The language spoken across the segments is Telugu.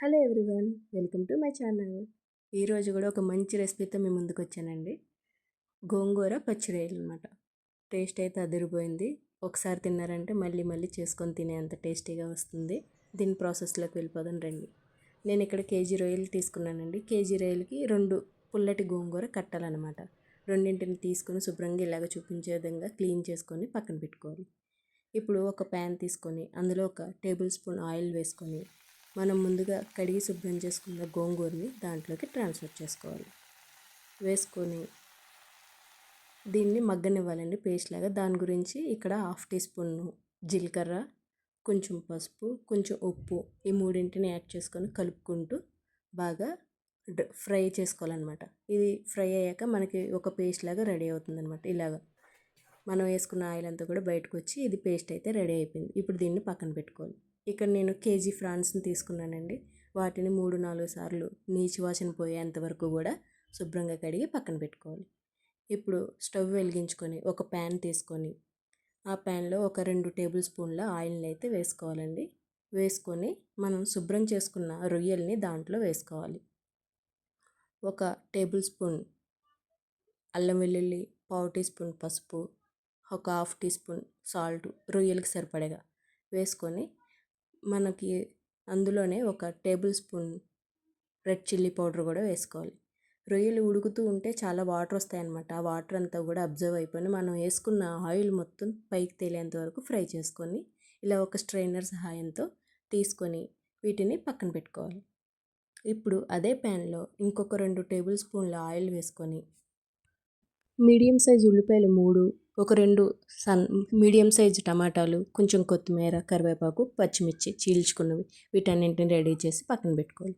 Hello everyone welcome to my channel. ఈరోజు కూడా ఒక మంచి రెసిపీతో మేము ముందుకు వచ్చానండి గోంగూర పచ్చిరొయ్యలు అనమాట టేస్ట్ అయితే అదిరిపోయింది. ఒకసారి తిన్నారంటే మళ్ళీ మళ్ళీ చేసుకొని తినేంత టేస్టీగా వస్తుంది. దీని ప్రాసెస్లోకి వెళ్ళిపోదాం రండి. నేను ఇక్కడ కేజీ రొయ్యలు తీసుకున్నానండి. కేజీ రొయ్యలకి రెండు పుల్లటి గోంగూర కట్టాలన్నమాట. రెండింటిని తీసుకొని శుభ్రంగా ఇలాగ చూపించే విధంగా క్లీన్ చేసుకొని పక్కన పెట్టుకోవాలి. ఇప్పుడు ఒక ప్యాన్ తీసుకొని అందులో ఒక టేబుల్ స్పూన్ ఆయిల్ వేసుకొని మనం ముందుగా కడిగి శుభ్రం చేసుకున్న గోంగూరని దాంట్లోకి ట్రాన్స్ఫర్ చేసుకోవాలి. వేసుకొని దీన్ని మగ్గనివ్వాలండి పేస్ట్ లాగా. దాని గురించి ఇక్కడ హాఫ్ టీ స్పూన్ జీలకర్ర కొంచెం పసుపు కొంచెం ఉప్పు ఈ మూడింటిని యాడ్ చేసుకొని కలుపుకుంటూ బాగా ఫ్రై చేసుకోవాలన్నమాట. ఇది ఫ్రై అయ్యాక మనకి ఒక పేస్ట్ లాగా రెడీ అవుతుంది అనమాట ఇలాగా మనం వేసుకున్న ఆయిల్ అంతా కూడా బయటకు వచ్చి ఇది పేస్ట్ అయితే రెడీ అయిపోయింది. ఇప్పుడు దీన్ని పక్కన పెట్టుకోవాలి. ఇక్కడ నేను కేజీ ఫ్రాన్స్ని తీసుకున్నానండి. వాటిని మూడు నాలుగు సార్లు నీచు వాసన పోయేంత వరకు కూడా శుభ్రంగా కడిగి పక్కన పెట్టుకోవాలి. ఇప్పుడు స్టవ్ వెలిగించుకొని ఒక ప్యాన్ తీసుకొని ఆ ప్యాన్లో ఒక రెండు టేబుల్ స్పూన్ల ఆయిల్ని అయితే వేసుకోవాలండి. వేసుకొని మనం శుభ్రం చేసుకున్న రొయ్యల్ని దాంట్లో వేసుకోవాలి. ఒక టేబుల్ స్పూన్ అల్లం వెల్లుల్లి పావు టీ స్పూన్ పసుపు ఒక హాఫ్ టీ స్పూన్ సాల్ట్ రొయ్యలకి సరిపడగా వేసుకొని మనకి అందులోనే ఒక tablespoon red chilli powder కూడా వేసుకోవాలి. రొయ్యలు ఉడుకుతూ ఉంటే చాలా వాటర్ వస్తాయన్నమాట. ఆ వాటర్ అంతా కూడా అబ్జర్వ్ అయిపోయి మనం వేసుకున్న ఆయిల్ మొత్తం పైకి తేలేంత వరకు ఫ్రై చేసుకొని ఇలా ఒక స్ట్రైనర్ సహాయంతో తీసుకొని వీటిని పక్కన పెట్టుకోవాలి. ఇప్పుడు అదే ప్యాన్లో ఇంకొక రెండు టేబుల్ స్పూన్ల ఆయిల్ వేసుకొని మీడియం సైజ్ ఉల్లిపాయలు మూడు ఒక రెండు సన్ మీడియం సైజ్ టమాటాలు కొంచెం కొత్తిమీర కరివేపాకు పచ్చిమిర్చి చీల్చుకున్నవి వీటన్నింటిని రెడీ చేసి పక్కన పెట్టుకోవాలి.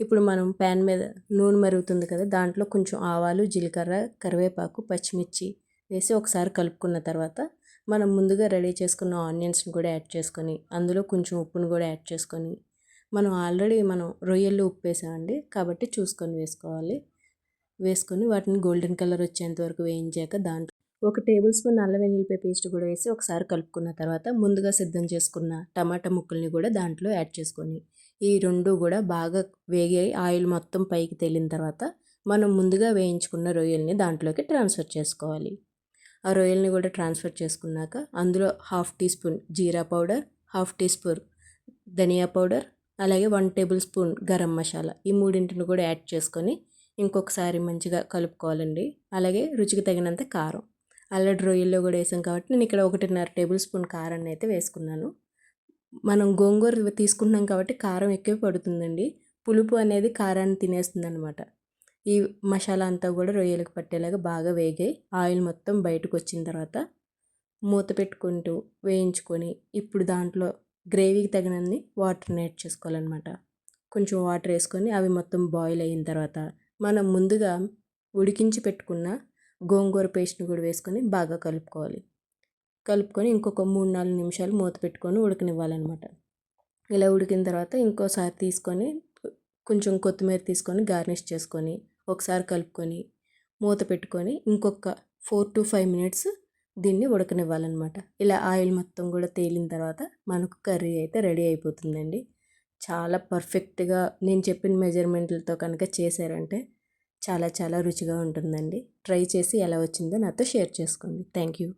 ఇప్పుడు మనం ప్యాన్ మీద నూనె మరుగుతుంది కదా దాంట్లో కొంచెం ఆవాలు జీలకర్ర కరివేపాకు పచ్చిమిర్చి వేసి ఒకసారి కలుపుకున్న తర్వాత మనం ముందుగా రెడీ చేసుకున్న ఆనియన్స్ని కూడా యాడ్ చేసుకొని అందులో కొంచెం ఉప్పును కూడా యాడ్ చేసుకొని మనం ఆల్రెడీ మనం రొయ్యల్లో ఉప్పు వేసామండి కాబట్టి చూసుకొని వేసుకోవాలి. వేసుకొని వాటిని గోల్డెన్ కలర్ వచ్చేంత వరకు వేయించాక దాంట్లో ఒక టేబుల్ స్పూన్ నల్ల వెల్లుల్లిపాయ పేస్ట్ కూడా వేసి ఒకసారి కలుపుకున్న తర్వాత ముందుగా సిద్ధం చేసుకున్న టమాటా ముక్కల్ని కూడా దాంట్లో యాడ్ చేసుకొని ఈ రెండు కూడా బాగా వేగి ఆయిల్ మొత్తం పైకి తేలిన తర్వాత మనం ముందుగా వేయించుకున్న రొయ్యల్ని దాంట్లోకి ట్రాన్స్ఫర్ చేసుకోవాలి. ఆ రొయ్యల్ని కూడా ట్రాన్స్ఫర్ చేసుకున్నాక అందులో half teaspoon jeera powder half teaspoon dhania powder అలాగే one tablespoon garam masala ఈ మూడింటిని కూడా యాడ్ చేసుకొని ఇంకొకసారి మంచిగా కలుపుకోవాలండి. అలాగే రుచికి తగినంత కారం. అల్లడి రొయ్యల్లో కూడా వేసాం కాబట్టి నేను ఇక్కడ ఒకటిన్నర టేబుల్ స్పూన్ కారాన్ని అయితే వేసుకున్నాను. మనం గోంగూర తీసుకుంటున్నాం కాబట్టి కారం ఎక్కువ పడుతుందండి. పులుపు అనేది కారాన్ని తినేస్తుంది అనమాట ఈ మసాలా అంతా కూడా రొయ్యలకు పట్టేలాగా బాగా వేగాయి. ఆయిల్ మొత్తం బయటకు వచ్చిన తర్వాత మూత పెట్టుకుంటూ వేయించుకొని ఇప్పుడు దాంట్లో గ్రేవీకి తగినన్ని వాటర్ని యాడ్ చేసుకోవాలన్నమాట. కొంచెం వాటర్ వేసుకొని అవి మొత్తం బాయిల్ అయిన తర్వాత మనం ముందుగా ఉడికించి పెట్టుకున్న గోంగూర పేస్ట్ని కూడా వేసుకొని బాగా కలుపుకోవాలి. కలుపుకొని ఇంకొక మూడు నాలుగు నిమిషాలు మూత పెట్టుకొని ఉడకనివ్వాలన్నమాట. ఇలా ఉడికిన తర్వాత ఇంకోసారి తీసుకొని కొంచెం కొత్తిమీర తీసుకొని గార్నిష్ చేసుకొని ఒకసారి కలుపుకొని మూత పెట్టుకొని ఇంకొక ఫోర్ టు ఫైవ్ మినిట్స్ దీన్ని ఉడకనివ్వాలన్నమాట. ఇలా ఆయిల్ మొత్తం కూడా తేలిన తర్వాత మనకు కర్రీ అయితే రెడీ అయిపోతుందండి. చాలా పర్ఫెక్ట్గా నేను చెప్పిన మెజర్మెంట్లతో కనుక చేశారంటే చాలా చాలా రుచిగా ఉంటుందండి. ట్రై చేసి ఎలా వచ్చిందో నాతో షేర్ చేసుకోండి. Thank you